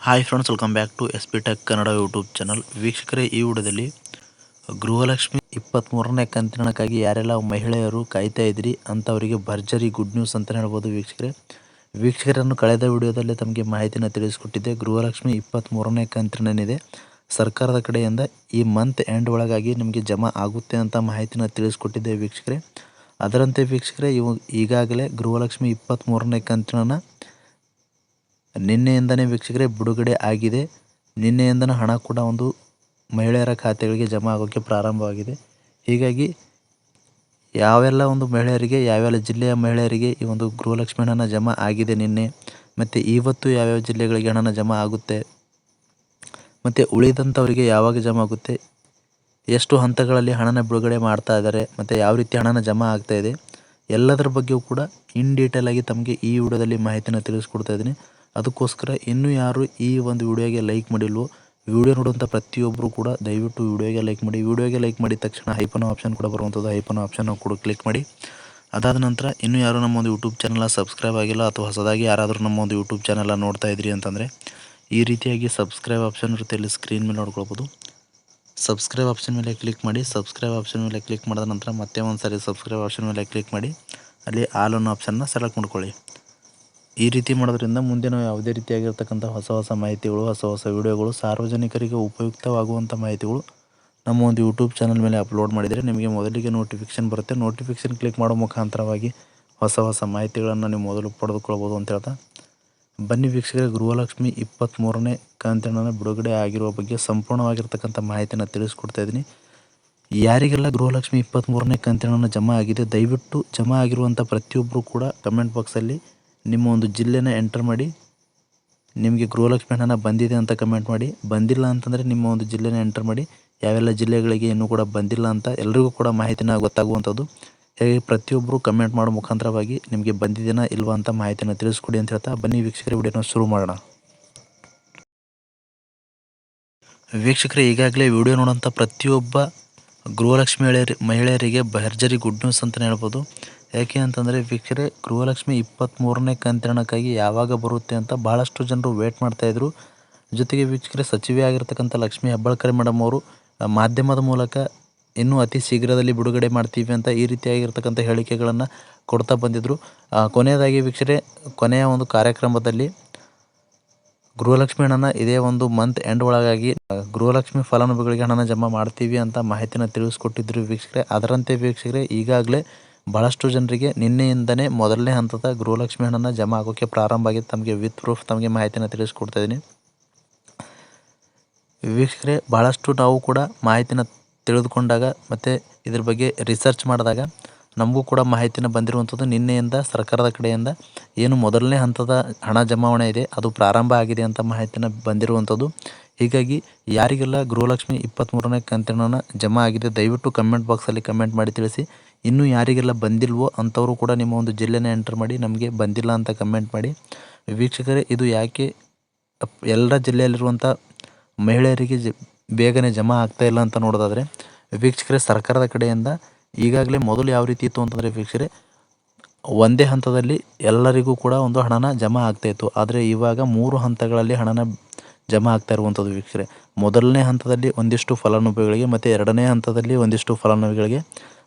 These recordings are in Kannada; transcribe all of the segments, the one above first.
Hi friends welcome back to S P tech Kannada YouTube channel ವೀಕ್ಷಕರೇ, ಈ ವಿಡಿಯೋದಲ್ಲಿ ಗೃಹಲಕ್ಷ್ಮಿ ಇಪ್ಪತ್ತ್ಮೂರನೇ ಕಂತಿನಕ್ಕಾಗಿ ಯಾರೆಲ್ಲ ಮಹಿಳೆಯರು ಕಾಯ್ತಾ ಇದ್ರಿ ಅಂಥವರಿಗೆ ಭರ್ಜರಿ ಗುಡ್ ನ್ಯೂಸ್ ಅಂತಲೇ ಹೇಳ್ಬೋದು ವೀಕ್ಷಕರೇ. ವೀಕ್ಷಕರನ್ನು ಕಳೆದ ವಿಡಿಯೋದಲ್ಲಿ ತಮಗೆ ಮಾಹಿತಿನ ತಿಳಿಸ್ಕೊಟ್ಟಿದ್ದೆ. ಗೃಹಲಕ್ಷ್ಮಿ ಇಪ್ಪತ್ತ್ಮೂರನೇ ಕಂತಿನೇನಿದೆ ಸರ್ಕಾರದ ಕಡೆಯಿಂದ ಈ ಮಂತ್ ಎಂಡ್ ಒಳಗಾಗಿ ನಿಮಗೆ ಜಮಾ ಆಗುತ್ತೆ ಅಂತ ಮಾಹಿತಿನ ತಿಳಿಸ್ಕೊಟ್ಟಿದ್ದೆ ವೀಕ್ಷಕರೇ. ಅದರಂತೆ ವೀಕ್ಷಕರೇ, ಇವು ಈಗಾಗಲೇ ಗೃಹಲಕ್ಷ್ಮಿ ಇಪ್ಪತ್ತ್ಮೂರನೇ ಕಂತಿನ ನಿನ್ನೆಯಿಂದನೇ ವೀಕ್ಷಕರೇ ಬಿಡುಗಡೆ ಆಗಿದೆ. ನಿನ್ನೆಯಿಂದನೇ ಹಣ ಕೂಡ ಒಂದು ಮಹಿಳೆಯರ ಖಾತೆಗಳಿಗೆ ಜಮಾ ಆಗೋಕ್ಕೆ ಪ್ರಾರಂಭವಾಗಿದೆ. ಹೀಗಾಗಿ ಯಾವೆಲ್ಲ ಒಂದು ಮಹಿಳೆಯರಿಗೆ ಯಾವೆಲ್ಲ ಜಿಲ್ಲೆಯ ಮಹಿಳೆಯರಿಗೆ ಈ ಒಂದು ಗೃಹಲಕ್ಷ್ಮಿ ಹಣನ ಜಮಾ ಆಗಿದೆ ನಿನ್ನೆ, ಮತ್ತು ಇವತ್ತು ಯಾವ್ಯಾವ ಜಿಲ್ಲೆಗಳಿಗೆ ಹಣನ ಜಮಾ ಆಗುತ್ತೆ, ಮತ್ತು ಉಳಿದಂಥವರಿಗೆ ಯಾವಾಗ ಜಮಾ ಆಗುತ್ತೆ, ಎಷ್ಟು ಹಂತಗಳಲ್ಲಿ ಹಣನ ಬಿಡುಗಡೆ ಮಾಡ್ತಾ ಇದ್ದಾರೆ, ಮತ್ತು ಯಾವ ರೀತಿ ಹಣನ ಜಮಾ ಆಗ್ತಾ ಇದೆ, ಎಲ್ಲದರ ಬಗ್ಗೆಯೂ ಕೂಡ ಇನ್ ಡೀಟೇಲಾಗಿ ತಮಗೆ ಈ ವಿಡಿಯೋದಲ್ಲಿ ಮಾಹಿತಿನ ತಿಳಿಸ್ಕೊಡ್ತಾ ಇದ್ದೀನಿ. ಅದಕ್ಕೋಸ್ಕರ ಇನ್ನೂ ಯಾರು ಈ ಒಂದು ವಿಡಿಯೋಗೆ ಲೈಕ್ ಮಾಡಿಲ್ವೋ, ವಿಡಿಯೋ ನೋಡುವಂಥ ಪ್ರತಿಯೊಬ್ಬರು ಕೂಡ ದಯವಿಟ್ಟು ವಿಡಿಯೋಗೆ ಲೈಕ್ ಮಾಡಿ. ವಿಡಿಯೋಗೆ ಲೈಕ್ ಮಾಡಿದ ತಕ್ಷಣ ಹೈಪನ್ ಆಪ್ಷನ್ ಕೂಡ ಬರುವಂಥದ್ದು ಹೈಪನ್ ಆಪ್ಷನ್ ಕೂಡ ಕ್ಲಿಕ್ ಮಾಡಿ. ಅದಾದ ನಂತರ ಇನ್ನೂ ಯಾರು ನಮ್ಮ ಒಂದು ಯೂಟ್ಯೂಬ್ ಚಾನಲ್ನ ಸಬ್ಸ್ಕ್ರೈಬ್ ಆಗಿಲ್ಲ ಅಥವಾ ಹೊಸದಾಗಿ ಯಾರಾದರೂ ನಮ್ಮ ಒಂದು ಯೂಟ್ಯೂಬ್ ಚಾನಲ್ನ ನೋಡ್ತಾ ಇದ್ರಿ ಅಂತಂದರೆ, ಈ ರೀತಿಯಾಗಿ ಸಬ್ಸ್ಕ್ರೈಬ್ ಆಪ್ಷನ್ ಇರುತ್ತೆ ಇಲ್ಲಿ ಸ್ಕ್ರೀನ್ ಮೇಲೆ ನೋಡ್ಕೊಳ್ಬೋದು. ಸಬ್ಸ್ಕ್ರೈಬ್ ಆಪ್ಷನ್ ಮೇಲೆ ಕ್ಲಿಕ್ ಮಾಡಿ. ಸಬ್ಸ್ಕ್ರೈಬ್ ಆಪ್ಷನ್ ಮೇಲೆ ಕ್ಲಿಕ್ ಮಾಡಿದ ನಂತರ ಮತ್ತೆ ಒಂದು ಸಾರಿ ಸಬ್ಸ್ಕ್ರೈಬ್ ಆಪ್ಷನ್ ಮೇಲೆ ಕ್ಲಿಕ್ ಮಾಡಿ. ಅಲ್ಲಿ ಆಲ್ ಅನ್ನೋ ಆಪ್ಷನ್ನ ಸೆಲೆಕ್ಟ್ ಮಾಡ್ಕೊಳ್ಳಿ. ಈ ರೀತಿ ಮಾಡೋದ್ರಿಂದ ಮುಂದೆ ಯಾವುದೇ ರೀತಿಯಾಗಿರ್ತಕ್ಕಂಥ ಹೊಸ ಹೊಸ ಮಾಹಿತಿಗಳು, ಹೊಸ ಹೊಸ ವಿಡಿಯೋಗಳು, ಸಾರ್ವಜನಿಕರಿಗೆ ಉಪಯುಕ್ತವಾಗುವಂಥ ಮಾಹಿತಿಗಳು ನಮ್ಮ ಒಂದು ಯೂಟ್ಯೂಬ್ ಚಾನಲ್ ಮೇಲೆ ಅಪ್ಲೋಡ್ ಮಾಡಿದರೆ ನಿಮಗೆ ಮೊದಲಿಗೆ ನೋಟಿಫಿಕೇಷನ್ ಬರುತ್ತೆ. ನೋಟಿಫಿಕೇಷನ್ ಕ್ಲಿಕ್ ಮಾಡೋ ಮುಖಾಂತರವಾಗಿ ಹೊಸ ಹೊಸ ಮಾಹಿತಿಗಳನ್ನು ನೀವು ಮೊದಲು ಪಡೆದುಕೊಳ್ಬೋದು ಅಂತ ಹೇಳ್ತಾ. ಬನ್ನಿ ವೀಕ್ಷಕರೇ, ಗೃಹಲಕ್ಷ್ಮಿ ಇಪ್ಪತ್ತ್ಮೂರನೇ ಕಂತಿನ ಬಿಡುಗಡೆ ಆಗಿರುವ ಬಗ್ಗೆ ಸಂಪೂರ್ಣವಾಗಿರ್ತಕ್ಕಂಥ ಮಾಹಿತಿನ ತಿಳಿಸ್ಕೊಡ್ತಾ ಇದ್ದೀನಿ. ಯಾರಿಗೆಲ್ಲ ಗೃಹಲಕ್ಷ್ಮಿ ಇಪ್ಪತ್ತ್ಮೂರನೇ ಕಂತಿನ ಜಮಾ ಆಗಿದೆ, ದಯವಿಟ್ಟು ಜಮಾ ಆಗಿರುವಂಥ ಪ್ರತಿಯೊಬ್ಬರು ಕೂಡ ಕಮೆಂಟ್ ಬಾಕ್ಸಲ್ಲಿ ನಿಮ್ಮ ಒಂದು ಜಿಲ್ಲೆನ ಎಂಟರ್ ಮಾಡಿ, ನಿಮಗೆ ಗೃಹಲಕ್ಷ್ಮಿ ಹಣನ ಬಂದಿದೆ ಅಂತ ಕಮೆಂಟ್ ಮಾಡಿ, ಬಂದಿಲ್ಲ ಅಂತಂದರೆ ನಿಮ್ಮ ಒಂದು ಜಿಲ್ಲೆನ ಎಂಟರ್ ಮಾಡಿ, ಯಾವೆಲ್ಲ ಜಿಲ್ಲೆಗಳಿಗೆ ಇನ್ನೂ ಕೂಡ ಬಂದಿಲ್ಲ ಅಂತ ಎಲ್ರಿಗೂ ಕೂಡ ಮಾಹಿತಿನ ಗೊತ್ತಾಗುವಂಥದ್ದು. ಹೇಗೆ ಪ್ರತಿಯೊಬ್ಬರು ಕಮೆಂಟ್ ಮಾಡೋ ಮುಖಾಂತರವಾಗಿ ನಿಮಗೆ ಬಂದಿದೆನಾ ಇಲ್ವಾ ಅಂತ ಮಾಹಿತಿನ ತಿಳಿಸ್ಕೊಡಿ ಅಂತ ಹೇಳ್ತಾ ಬನ್ನಿ ವೀಕ್ಷಕರ ವಿಡಿಯೋನ ಶುರು ಮಾಡೋಣ. ವೀಕ್ಷಕರೇ ಈಗಾಗಲೇ ವಿಡಿಯೋ ನೋಡೋಂಥ ಪ್ರತಿಯೊಬ್ಬ ಗೃಹಲಕ್ಷ್ಮಿ ಮಹಿಳೆಯರಿ ಮಹಿಳೆಯರಿಗೆ ಭರ್ಜರಿ ಗುಡ್ ನ್ಯೂಸ್ ಅಂತಲೇ ಹೇಳ್ಬೋದು. ಯಾಕೆ ಅಂತಂದರೆ ವೀಕ್ಷಕರೇ ಗೃಹಲಕ್ಷ್ಮಿ ಇಪ್ಪತ್ತ್ಮೂರನೇ ಕಂತಿರಣಕ್ಕಾಗಿ ಯಾವಾಗ ಬರುತ್ತೆ ಅಂತ ಭಾಳಷ್ಟು ಜನರು ವೇಟ್ ಮಾಡ್ತಾಯಿದ್ರು ಜೊತೆಗೆ ವೀಕ್ಷಕರೇ, ಸಚಿವೆ ಆಗಿರ್ತಕ್ಕಂಥ ಲಕ್ಷ್ಮಿ ಹೆಬ್ಬಾಳ್ಕರ್ ಮೇಡಮ್ ಅವರು ಮಾಧ್ಯಮದ ಮೂಲಕ ಇನ್ನೂ ಅತಿ ಶೀಘ್ರದಲ್ಲಿ ಬಿಡುಗಡೆ ಮಾಡ್ತೀವಿ ಅಂತ ಈ ರೀತಿಯಾಗಿರ್ತಕ್ಕಂಥ ಹೇಳಿಕೆಗಳನ್ನು ಕೊಡ್ತಾ ಬಂದಿದ್ದರು ಕೊನೆಯದಾಗಿ ವೀಕ್ಷಕರೇ ಕೊನೆಯ ಒಂದು ಕಾರ್ಯಕ್ರಮದಲ್ಲಿ ಗೃಹಲಕ್ಷ್ಮಿ ಹಣನ ಇದೇ ಒಂದು ಮಂತ್ ಎಂಡ್ ಒಳಗಾಗಿ ಗೃಹಲಕ್ಷ್ಮಿ ಫಲಾನುಭವಿಗಳಿಗೆ ಹಣನ ಜಮಾ ಮಾಡ್ತೀವಿ ಅಂತ ಮಾಹಿತಿನ ತಿಳಿಸ್ಕೊಟ್ಟಿದ್ರು ವೀಕ್ಷಕರೇ. ಅದರಂತೆ ವೀಕ್ಷಕರೇ, ಈಗಾಗಲೇ ಬಹಳಷ್ಟು ಜನರಿಗೆ ನಿನ್ನೆಯಿಂದನೇ ಮೊದಲನೇ ಹಂತದ ಗೃಹಲಕ್ಷ್ಮಿ ಹಣನ ಜಮಾ ಆಗೋಕ್ಕೆ ಪ್ರಾರಂಭ ಆಗಿದೆ. ತಮಗೆ ವಿತ್ ಪ್ರೂಫ್ ತಮಗೆ ಮಾಹಿತಿನ ತಿಳಿಸ್ಕೊಡ್ತಾ ಇದ್ದೀನಿ. ವೀಕ್ಷಕರೇ ಭಾಳಷ್ಟು ನಾವು ಕೂಡ ಮಾಹಿತಿನ ತಿಳಿದುಕೊಂಡಾಗ ಮತ್ತು ಇದ್ರ ಬಗ್ಗೆ ರಿಸರ್ಚ್ ಮಾಡಿದಾಗ ನಮಗೂ ಕೂಡ ಮಾಹಿತಿನ ಬಂದಿರುವಂಥದ್ದು ನಿನ್ನೆಯಿಂದ ಸರ್ಕಾರದ ಕಡೆಯಿಂದ ಏನು ಮೊದಲನೇ ಹಂತದ ಹಣ ಜಮಾವಣೆ ಇದೆ, ಅದು ಪ್ರಾರಂಭ ಆಗಿದೆ ಅಂತ ಮಾಹಿತಿನ ಬಂದಿರುವಂಥದ್ದು. ಹೀಗಾಗಿ ಯಾರಿಗೆಲ್ಲ ಗೃಹಲಕ್ಷ್ಮಿ ಇಪ್ಪತ್ತ್ಮೂರನೇ ಕಂತಿನ ಜಮಾ ಆಗಿದೆ, ದಯವಿಟ್ಟು ಕಮೆಂಟ್ ಬಾಕ್ಸಲ್ಲಿ ಕಮೆಂಟ್ ಮಾಡಿ ತಿಳಿಸಿ. ಇನ್ನೂ ಯಾರಿಗೆಲ್ಲ ಬಂದಿಲ್ವೋ ಅಂಥವರು ಕೂಡ ನಿಮ್ಮ ಒಂದು ಜಿಲ್ಲೆನ ಎಂಟರ್ ಮಾಡಿ ನಮಗೆ ಬಂದಿಲ್ಲ ಅಂತ ಕಮೆಂಟ್ ಮಾಡಿ. ವೀಕ್ಷಕರೇ, ಇದು ಯಾಕೆ ಎಲ್ಲರ ಜಿಲ್ಲೆಯಲ್ಲಿರುವಂಥ ಮಹಿಳೆಯರಿಗೆ ಬೇಗನೆ ಜಮಾ ಆಗ್ತಾ ಇಲ್ಲ ಅಂತ ನೋಡೋದಾದರೆ, ವೀಕ್ಷಕರೇ, ಸರ್ಕಾರದ ಕಡೆಯಿಂದ ಈಗಾಗಲೇ ಮೊದಲು ಯಾವ ರೀತಿ ಇತ್ತು ಅಂತಂದರೆ ವೀಕ್ಷರೆ, ಒಂದೇ ಹಂತದಲ್ಲಿ ಎಲ್ಲರಿಗೂ ಕೂಡ ಒಂದು ಹಣನ ಜಮಾ ಆಗ್ತಾಯಿತ್ತು ಆದರೆ ಇವಾಗ ಮೂರು ಹಂತಗಳಲ್ಲಿ ಹಣನ ಜಮಾ ಆಗ್ತಾ ಇರುವಂಥದ್ದು ವೀಕ್ಷಕರೇ ಮೊದಲನೇ ಹಂತದಲ್ಲಿ ಒಂದಿಷ್ಟು ಫಲಾನುಭವಿಗಳಿಗೆ, ಮತ್ತು ಎರಡನೇ ಹಂತದಲ್ಲಿ ಒಂದಿಷ್ಟು ಫಲಾನುಭವಿಗಳಿಗೆ,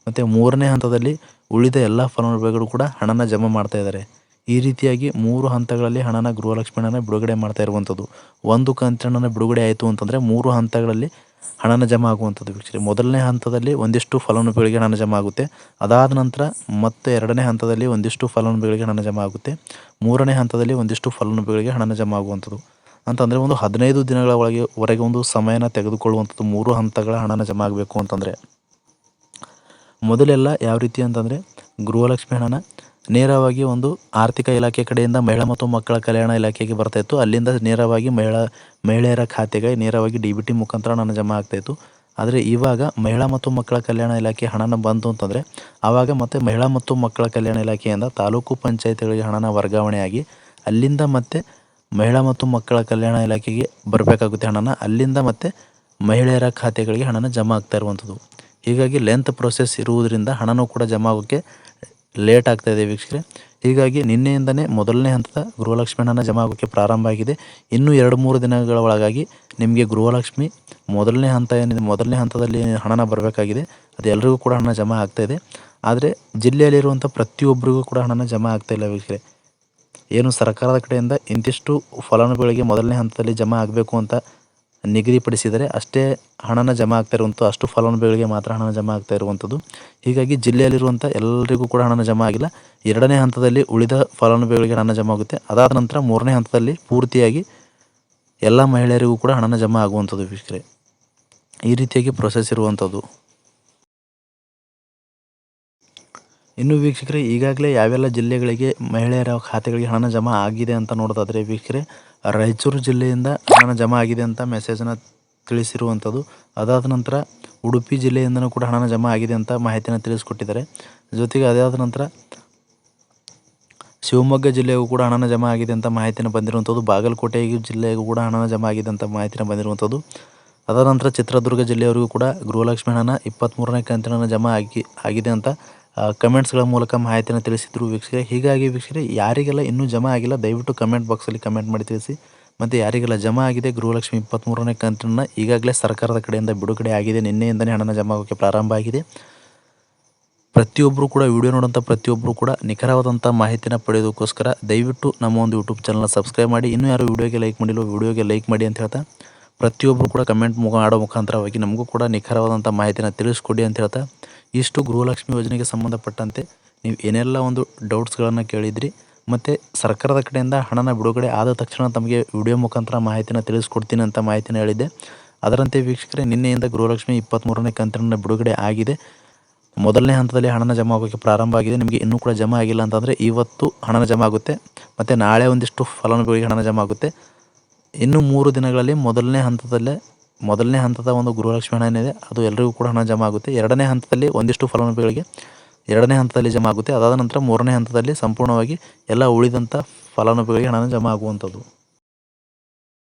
ಮತ್ತು ಮೂರನೇ ಹಂತದಲ್ಲಿ ಉಳಿದ ಎಲ್ಲ ಫಲಾನುಭವಿಗಳು ಕೂಡ ಹಣನ ಜಮಾ ಮಾಡ್ತಾ ಇದ್ದಾರೆ. ಈ ರೀತಿಯಾಗಿ ಮೂರು ಹಂತಗಳಲ್ಲಿ ಹಣನ ಗೃಹಲಕ್ಷ್ಮಿ ಹಣನ ಬಿಡುಗಡೆ ಮಾಡ್ತಾ ಇರುವಂಥದ್ದು ಒಂದು ಕಂತಿನ ಬಿಡುಗಡೆ ಆಯಿತು ಅಂತಂದರೆ ಮೂರು ಹಂತಗಳಲ್ಲಿ ಹಣನ ಜಮಾ ಆಗುವಂಥದ್ದು ವೀಕ್ಷಕರೇ. ಮೊದಲನೇ ಹಂತದಲ್ಲಿ ಒಂದಿಷ್ಟು ಫಲಾನುಭವಿಗಳಿಗೆ ಹಣ ಜಮಾ ಆಗುತ್ತೆ. ಅದಾದ ನಂತರ ಮತ್ತೆ ಎರಡನೇ ಹಂತದಲ್ಲಿ ಒಂದಿಷ್ಟು ಫಲಾನುಭವಿಗಳಿಗೆ ಹಣ ಜಮಾ ಆಗುತ್ತೆ. ಮೂರನೇ ಹಂತದಲ್ಲಿ ಒಂದಿಷ್ಟು ಫಲಾನುಭವಿಗಳಿಗೆ ಹಣನ ಜಮಾ ಆಗುವಂಥದ್ದು. ಅಂತಂದರೆ ಒಂದು ಹದಿನೈದು ದಿನಗಳ ಒಳಗೆ, ವರೆಗೆ ಒಂದು ಸಮಯನ ತೆಗೆದುಕೊಳ್ಳುವಂಥದ್ದು ಮೂರು ಹಂತಗಳ ಹಣನ ಜಮಾ ಆಗಬೇಕು ಅಂತಂದರೆ. ಮೊದಲೆಲ್ಲ ಯಾವ ರೀತಿ ಅಂತಂದರೆ ಗೃಹಲಕ್ಷ್ಮಿ ಹಣನ ನೇರವಾಗಿ ಒಂದು ಆರ್ಥಿಕ ಇಲಾಖೆ ಕಡೆಯಿಂದ ಮಹಿಳಾ ಮತ್ತು ಮಕ್ಕಳ ಕಲ್ಯಾಣ ಇಲಾಖೆಗೆ ಬರ್ತಾಯಿತ್ತು ಅಲ್ಲಿಂದ ನೇರವಾಗಿ ಮಹಿಳಾ, ಮಹಿಳೆಯರ ಖಾತೆಗೆ ನೇರವಾಗಿ ಡಿ ಬಿ ಟಿ ಮುಖಾಂತರ ಹಣ ಜಮಾ ಆಗ್ತಾಯಿತ್ತು ಆದರೆ ಇವಾಗ ಮಹಿಳಾ ಮತ್ತು ಮಕ್ಕಳ ಕಲ್ಯಾಣ ಇಲಾಖೆ ಹಣನ ಬಂತು ಅಂತಂದರೆ ಆವಾಗ ಮತ್ತೆ ಮಹಿಳಾ ಮತ್ತು ಮಕ್ಕಳ ಕಲ್ಯಾಣ ಇಲಾಖೆಯಿಂದ ತಾಲೂಕು ಪಂಚಾಯತ್ಗಳಿಗೆ ಹಣನ ವರ್ಗಾವಣೆಯಾಗಿ ಅಲ್ಲಿಂದ ಮತ್ತೆ ಮಹಿಳಾ ಮತ್ತು ಮಕ್ಕಳ ಕಲ್ಯಾಣ ಇಲಾಖೆಗೆ ಬರಬೇಕಾಗುತ್ತೆ ಹಣನ. ಅಲ್ಲಿಂದ ಮತ್ತೆ ಮಹಿಳೆಯರ ಖಾತೆಗಳಿಗೆ ಹಣನ ಜಮಾ ಆಗ್ತಾ ಇರುವಂಥದ್ದು. ಹೀಗಾಗಿ ಲೆಂತ್ ಪ್ರೊಸೆಸ್ ಇರುವುದರಿಂದ ಹಣನೂ ಕೂಡ ಜಮಾ ಆಗೋಕ್ಕೆ ಲೇಟ್ ಆಗ್ತಾಯಿದೆ ವೀಕ್ಷಕರೇ. ಹೀಗಾಗಿ ನಿನ್ನೆಯಿಂದನೇ ಮೊದಲನೇ ಹಂತದ ಗೃಹಲಕ್ಷ್ಮಿ ಹಣ ಜಮಾ ಆಗೋಕ್ಕೆ ಪ್ರಾರಂಭ ಆಗಿದೆ. ಇನ್ನೂ ಎರಡು ಮೂರು ದಿನಗಳ ಒಳಗಾಗಿ ನಿಮಗೆ ಗೃಹಲಕ್ಷ್ಮಿ ಮೊದಲನೇ ಹಂತ ಏನಿದೆ, ಮೊದಲನೇ ಹಂತದಲ್ಲಿ ಹಣನ ಬರಬೇಕಾಗಿದೆ. ಅದು ಎಲ್ಲರಿಗೂ ಕೂಡ ಹಣ ಜಮಾ ಆಗ್ತಾ ಇದೆ. ಆದರೆ ಜಿಲ್ಲೆಯಲ್ಲಿರುವಂಥ ಪ್ರತಿಯೊಬ್ಬರಿಗೂ ಕೂಡ ಹಣನ ಜಮಾ ಆಗ್ತಾ ಇಲ್ಲ ವೀಕ್ಷಕರೇ. ಏನು ಸರ್ಕಾರದ ಕಡೆಯಿಂದ ಇಂತಿಷ್ಟು ಫಲಾನುಭವಿಗಳಿಗೆ ಮೊದಲನೇ ಹಂತದಲ್ಲಿ ಜಮಾ ಆಗಬೇಕು ಅಂತ ನಿಗದಿಪಡಿಸಿದರೆ ಅಷ್ಟೇ ಹಣನ ಜಮಾ ಆಗ್ತಾ ಇರುವಂಥ ಅಷ್ಟು ಫಲಾನುಭವಿಗಳಿಗೆ ಮಾತ್ರ ಹಣನ ಜಮಾ ಆಗ್ತಾ ಇರುವಂಥದ್ದು. ಹೀಗಾಗಿ ಜಿಲ್ಲೆಯಲ್ಲಿರುವಂಥ ಎಲ್ಲರಿಗೂ ಕೂಡ ಹಣನ ಜಮಾ ಆಗಿಲ್ಲ. ಎರಡನೇ ಹಂತದಲ್ಲಿ ಉಳಿದ ಫಲಾನುಭವಿಗಳಿಗೆ ಹಣ ಜಮಾ ಆಗುತ್ತೆ. ಅದಾದ ನಂತರ ಮೂರನೇ ಹಂತದಲ್ಲಿ ಪೂರ್ತಿಯಾಗಿ ಎಲ್ಲ ಮಹಿಳೆಯರಿಗೂ ಕೂಡ ಹಣನ ಜಮಾ ಆಗುವಂಥದ್ದು ವೀಕ್ಷಕರೇ. ಈ ರೀತಿಯಾಗಿ ಪ್ರೊಸೆಸ್ ಇರುವಂಥದ್ದು. ಇನ್ನು ವೀಕ್ಷಕರೇ, ಈಗಾಗಲೇ ಯಾವೆಲ್ಲ ಜಿಲ್ಲೆಗಳಿಗೆ ಮಹಿಳೆಯರ ಖಾತೆಗಳಿಗೆ ಹಣ ಜಮಾ ಆಗಿದೆ ಅಂತ ನೋಡೋದಾದರೆ ವೀಕ್ಷಕರೇ, ರಾಯಚೂರು ಜಿಲ್ಲೆಯಿಂದ ಹಣ ಜಮಾ ಆಗಿದೆ ಅಂತ ಮೆಸೇಜನ್ನು ತಿಳಿಸಿರುವಂಥದ್ದು. ಅದಾದ ನಂತರ ಉಡುಪಿ ಜಿಲ್ಲೆಯಿಂದನೂ ಕೂಡ ಹಣ ಜಮಾ ಆಗಿದೆ ಅಂತ ಮಾಹಿತಿಯನ್ನು ತಿಳಿಸ್ಕೊಟ್ಟಿದ್ದಾರೆ. ಜೊತೆಗೆ ಅದಾದ ನಂತರ ಶಿವಮೊಗ್ಗ ಜಿಲ್ಲೆಗೂ ಕೂಡ ಹಣನ ಜಮಾ ಆಗಿದೆ ಅಂತ ಮಾಹಿತಿಯನ್ನು ಬಂದಿರುವಂಥದ್ದು. ಬಾಗಲಕೋಟೆ ಜಿಲ್ಲೆಗೂ ಕೂಡ ಹಣನ ಜಮಾ ಆಗಿದೆ ಅಂತ ಮಾಹಿತಿಯನ್ನು ಬಂದಿರುವಂಥದ್ದು. ಅದಾದ ನಂತರ ಚಿತ್ರದುರ್ಗ ಜಿಲ್ಲೆಯವರಿಗೂ ಕೂಡ ಗೃಹಲಕ್ಷ್ಮಿ ಹಣನ ಇಪ್ಪತ್ತ್ಮೂರನೇ ಕಂತಿನ ಜಮಾ ಆಗಿ, ಆಗಿದೆ ಅಂತ ಕಮೆಂಟ್ಸ್ಗಳ ಮೂಲಕ ಮಾಹಿತಿಯನ್ನು ತಿಳಿಸಿದ್ರು ವೀಕ್ಷಕರೆ. ಹೀಗಾಗಿ ವೀಕ್ಷಕರೆ, ಯಾರಿಗೆಲ್ಲ ಇನ್ನೂ ಜಮಾ ಆಗಿಲ್ಲ, ದಯವಿಟ್ಟು ಕಮೆಂಟ್ ಬಾಕ್ಸಲ್ಲಿ ಕಮೆಂಟ್ ಮಾಡಿ ತಿಳಿಸಿ. ಮತ್ತು ಯಾರಿಗೆಲ್ಲ ಜಮಾ ಆಗಿದೆ, ಗೃಹಲಕ್ಷ್ಮಿ ಇಪ್ಪತ್ತ್ಮೂರನೇ ಕಂತಿನ ಈಗಾಗಲೇ ಸರ್ಕಾರದ ಕಡೆಯಿಂದ ಬಿಡುಗಡೆ ಆಗಿದೆ. ನಿನ್ನೆಯಿಂದಲೇ ಹಣನ ಜಮಾ ಆಗೋಕ್ಕೆ ಪ್ರಾರಂಭ ಆಗಿದೆ. ಪ್ರತಿಯೊಬ್ಬರು ಕೂಡ ವಿಡಿಯೋ ನೋಡೋಂಥ ಪ್ರತಿಯೊಬ್ಬರು ಕೂಡ ನಿಖರವಾದಂಥ ಮಾಹಿತಿನ ಪಡೆಯೋದಕ್ಕೋಸ್ಕರ ದಯವಿಟ್ಟು ನಮ್ಮ ಒಂದು ಯೂಟ್ಯೂಬ್ ಚಾನಲ್ನ ಸಬ್ಸ್ಕ್ರೈಬ್ ಮಾಡಿ. ಇನ್ನೂ ಯಾರು ವೀಡಿಯೋಗೆ ಲೈಕ್ ಮಾಡಿಲ್ಲ ವೀಡಿಯೋಗೆ ಲೈಕ್ ಮಾಡಿ ಅಂತ ಹೇಳ್ತಾ ಪ್ರತಿಯೊಬ್ಬರು ಕೂಡ ಕಮೆಂಟ್ ಮುಖ ಆಡೋ ಮುಖಾಂತರವಾಗಿ ನಮಗೂ ಕೂಡ ನಿಖರವಾದಂಥ ಮಾಹಿತಿನ ತಿಳಿಸ್ಕೊಡಿ ಅಂತ ಹೇಳ್ತಾ ಇಷ್ಟು ಗೃಹಲಕ್ಷ್ಮಿ ಯೋಜನೆಗೆ ಸಂಬಂಧಪಟ್ಟಂತೆ ನೀವು ಏನೆಲ್ಲ ಒಂದು ಡೌಟ್ಸ್ಗಳನ್ನು ಕೇಳಿದ್ರಿ, ಮತ್ತು ಸರ್ಕಾರದ ಕಡೆಯಿಂದ ಹಣನ ಬಿಡುಗಡೆ ಆದ ತಕ್ಷಣ ತಮಗೆ ವಿಡಿಯೋ ಮುಖಾಂತರ ಮಾಹಿತಿನ ತಿಳಿಸ್ಕೊಡ್ತೀನಿ ಅಂತ ಮಾಹಿತಿನ ಹೇಳಿದ್ದೆ. ಅದರಂತೆ ವೀಕ್ಷಕರೇ, ನಿನ್ನೆಯಿಂದ ಗೃಹಲಕ್ಷ್ಮಿ ಇಪ್ಪತ್ತ್ಮೂರನೇ ಕಂತಿನ ಬಿಡುಗಡೆ ಆಗಿದೆ. ಮೊದಲನೇ ಹಂತದಲ್ಲಿ ಹಣನ ಜಮಾ ಆಗೋಕ್ಕೆ ಪ್ರಾರಂಭ ಆಗಿದೆ. ನಿಮಗೆ ಇನ್ನೂ ಕೂಡ ಜಮಾ ಆಗಿಲ್ಲ ಅಂತಂದರೆ ಇವತ್ತು ಹಣನ ಜಮಾ ಆಗುತ್ತೆ. ಮತ್ತು ನಾಳೆ ಒಂದಿಷ್ಟು ಫಲಾನುಭವಿಗೆ ಹಣನ ಜಮಾ ಆಗುತ್ತೆ. ಇನ್ನು ಮೂರು ದಿನಗಳಲ್ಲಿ ಮೊದಲನೇ ಹಂತದಲ್ಲೇ ಮೊದಲನೇ ಹಂತದ ಒಂದು ಗೃಹಲಕ್ಷ್ಮಿ ಏನಿದೆ ಅದು ಎಲ್ಲರಿಗೂ ಕೂಡ ಹಣ ಜಮಾ ಆಗುತ್ತೆ. ಎರಡನೇ ಹಂತದಲ್ಲಿ ಒಂದಿಷ್ಟು ಫಲಾನುಭವಿಗಳಿಗೆ ಎರಡನೇ ಹಂತದಲ್ಲಿ ಜಮಾ ಆಗುತ್ತೆ. ಅದಾದ ನಂತರ ಮೂರನೇ ಹಂತದಲ್ಲಿ ಸಂಪೂರ್ಣವಾಗಿ ಎಲ್ಲ ಉಳಿದಂಥ ಫಲಾನುಭವಿಗಳಿಗೆ ಹಣ ಜಮಾ ಆಗುವಂಥದ್ದು.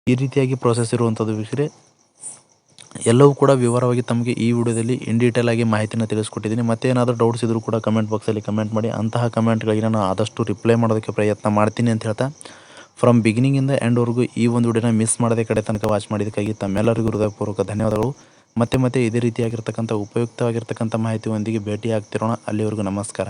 ಈ ರೀತಿಯಾಗಿ ಪ್ರೋಸೆಸ್ ಇರುವಂಥದ್ದು ವೀಕ್ಷಕರೇ ಎಲ್ಲವೂ ಕೂಡ ವಿವರವಾಗಿ ತಮಗೆ ಈ ವಿಡಿಯೋದಲ್ಲಿ ಇನ್ ಡೀಟೇಲ್ ಆಗಿ ಮಾಹಿತಿನ ತಿಳಿಸ್ಕೊಟ್ಟಿದ್ದೀನಿ. ಮತ್ತೆ ಏನಾದರೂ ಡೌಟ್ಸ್ ಇದ್ದರೂ ಕೂಡ ಕಮೆಂಟ್ ಬಾಕ್ಸಲ್ಲಿ ಕಮೆಂಟ್ ಮಾಡಿ. ಅಂತಹ ಕಮೆಂಟ್ಗಳಿಗೆ ನಾನು ಆದಷ್ಟು ರಿಪ್ಲೈ ಮಾಡೋದಕ್ಕೆ ಪ್ರಯತ್ನ ಮಾಡ್ತೀನಿ ಅಂತ ಹೇಳ್ತಾ ಫ್ರಮ್ ಬಿಗಿನಿಂಗಿಂದ ಎಂಡ್ವರೆಗೂ ಈ ಒಂದು ವಿಡಿಯೋನ ಮಿಸ್ ಮಾಡದೆ ಕಡೆ ತನಕ ವಾಚ್ ಮಾಡಿದ್ದಕ್ಕಾಗಿ ತಮ್ಮೆಲ್ಲರಿಗೂ ಹೃದಯಪೂರ್ವಕ ಧನ್ಯವಾದಗಳು. ಮತ್ತೆ ಮತ್ತೆ ಇದೇ ರೀತಿಯಾಗಿರ್ತಕ್ಕಂಥ ಉಪಯುಕ್ತವಾಗಿರ್ತಕ್ಕಂಥ ಮಾಹಿತಿಯೊಂದಿಗೆ ಭೇಟಿ ಆಗ್ತಿರೋಣ ಅಲ್ಲಿವರೆಗೂ ನಮಸ್ಕಾರ.